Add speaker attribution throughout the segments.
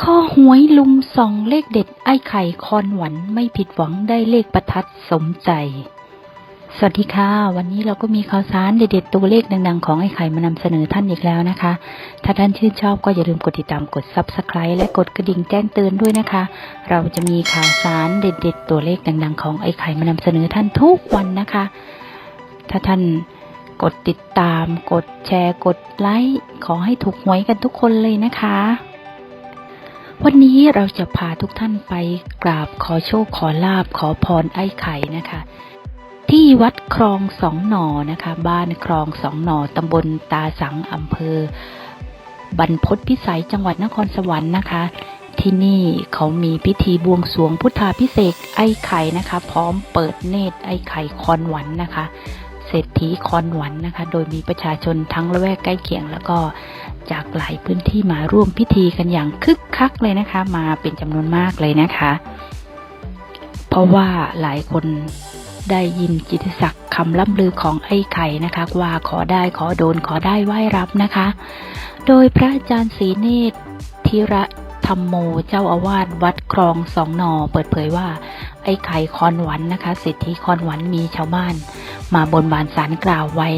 Speaker 1: ข้อหวยลุมส่องเลขเด็ดไอ้ไข่คอนหวันไม่ผิดหวังได้เลขประทัดสมใจ สวัสดีค่ะ วันนี้เราก็มีข่าวสารเด็ดๆตัวเลขดังๆ ของไอ้ไข่มานำเสนอท่านอีกแล้วนะคะ ถ้าท่านชื่นชอบก็อย่าลืมกดติดตามกด Subscribe และกดกระดิ่งแจ้งเตือนด้วยนะคะ เราจะมีข่าวสารเด็ดๆตัวเลขดังๆ ของไอ้ไข่มานำเสนอท่านทุกวันนะคะ ถ้าท่านกดติดตาม กดแชร์ กดไลค์ขอให้ถูกหวยกันทุกคนเลยนะคะ วันนี้เราจะพาทุกท่านไปกราบขอโชคขอลาบขอพรไอ้ไข่นะคะ ที่วัดคลองสองหนอนะคะ บ้านคลองสองหนอตำบลตาสังอำเภอ บรรพตพิสัยจังหวัดนครสวรรค์นะคะ ที่นี่เขามีพิธีบวงสรวงพุทธาพิเศษไอ้ไข่นะคะ พร้อมเปิดเนตรไอ้ไข่คอนหวันนะคะ เศรษฐีคอนหวันนะคะ โดยมีประชาชนทั้งละแวกใกล้เคียง แล้วก็จากหลายพื้นที่มาร่วมพิธีกันอย่างคึกคักเลยนะคะ มาเป็นจำนวนมากเลยนะคะ เพราะว่าหลายคนได้ยินจิตศักดิ์คำล่ำลือของไอ้ไข่นะคะ ว่าขอได้ขอโดนขอได้ไหว้รับนะคะ โดยพระอาจารย์ศรีเนตรธิระธรรมโมเจ้าอาวาสวัดคลองสองนอ เปิดเผยว่า ไอ้ไข่คอนหวันนะคะสิทธิคอนหวันมีชาวบ้าน มาบนบานสารกล่าวไว้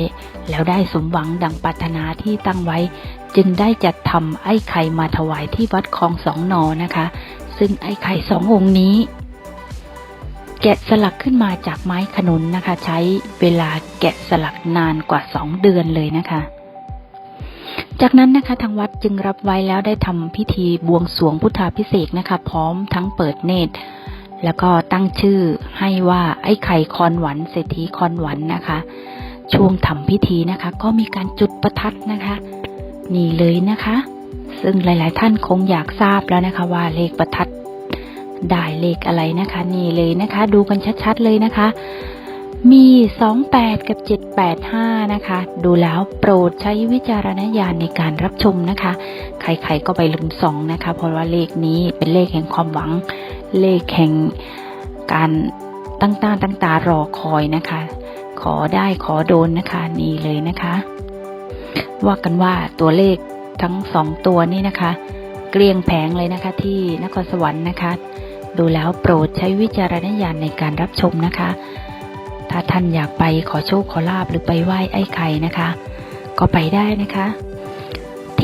Speaker 1: แล้วได้สมหวังดังปรารถนาที่ตั้งไว้ จึงได้จัดทำไอ้ไข่มาถวายที่วัดคลองสองนอนะคะ ซึ่งไอ้ไข่สององค์นี้ แกะสลักขึ้นมาจากไม้ขนุนนะคะ ใช้เวลาแกะสลักนานกว่าสองเดือนเลยนะคะจากนั้นนะคะทางวัดจึงรับไว้แล้วได้ทำพิธีบวงสรวงพุทธาพิเศษนะคะ พร้อมทั้งเปิดเนตร แล้วก็ตั้งชื่อให้ว่าไอ้ไข่คอนหวันเศรษฐีคอนหวันนะคะ ช่วงทำพิธีนะคะ ก็มีการจุดประทัดนะคะ นี่เลยนะคะ ซึ่งหลาย ๆ ท่านคงอยากทราบแล้วนะคะ ว่าเลขประทัดได้เลขอะไรนะคะ นี่เลยนะคะ ดูกันชัด ๆ เลยนะคะ มี 28 กับ 785 นะคะ ดูแล้วโปรดใช้วิจารณญาณในการรับชมนะคะ ใคร ๆ ก็ไปลุมสองนะคะ เพราะว่าเลขนี้เป็นเลขแห่งความหวัง เลขแห่งการตั้งตาตั้งตารอคอยนะคะ ขอได้ขอโดนนะคะนี่เลยนะคะ ว่ากันว่าตัวเลขทั้งสองตัวนี้นะคะ เกลี้ยงแผงเลยนะคะ ที่นครสวรรค์นะคะ ดูแล้วโปรดใช้วิจารณญาณในการรับชมนะคะ ถ้าท่านอยากไปขอโชคขอลาบหรือไปไหว้ไอ้ไข่นะคะ ก็ไปได้นะคะ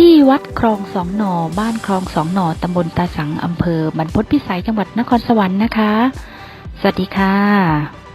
Speaker 1: ที่วัดคลองสองหนอบ้านคลองสองหนอตำบลตาสังอำเภอบรรพตพิสัยจังหวัดนครสวรรค์นะคะ สวัสดีค่ะ